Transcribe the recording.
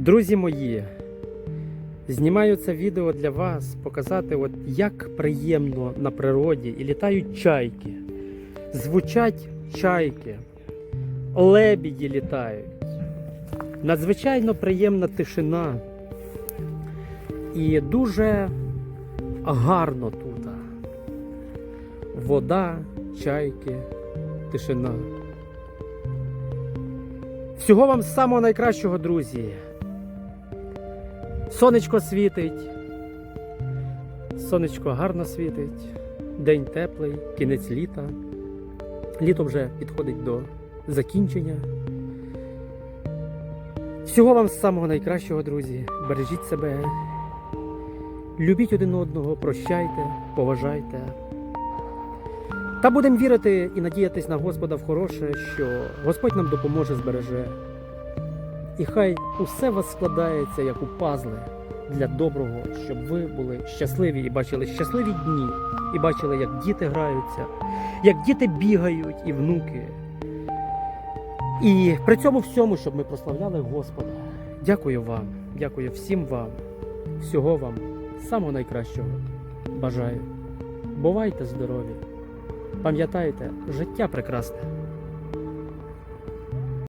Друзі мої, знімаю це відео для вас, показати, от як приємно на природі і літають чайки. Звучать чайки, лебіді літають. Надзвичайно приємна тишина. І дуже гарно тут. Вода, чайки, тишина. Всього вам самого найкращого, друзі. Сонечко світить. Сонечко гарно світить. День теплий, кінець літа. Літо вже підходить до закінчення. Всього вам самого найкращого, друзі. Бережіть себе. Любіть один одного, прощайте, поважайте. Та будемо вірити і надіятись на Господа в хороше, що Господь нам допоможе, збереже. І хай усе вас складається як у пазли для доброго, щоб ви були щасливі і бачили щасливі дні, і бачили, як діти граються, як діти бігають і внуки. І при цьому всьому, щоб ми прославляли Господа. Дякую вам, дякую всім вам, всього вам, самого найкращого. Бажаю. Бувайте здорові! Пам'ятайте, життя прекрасне.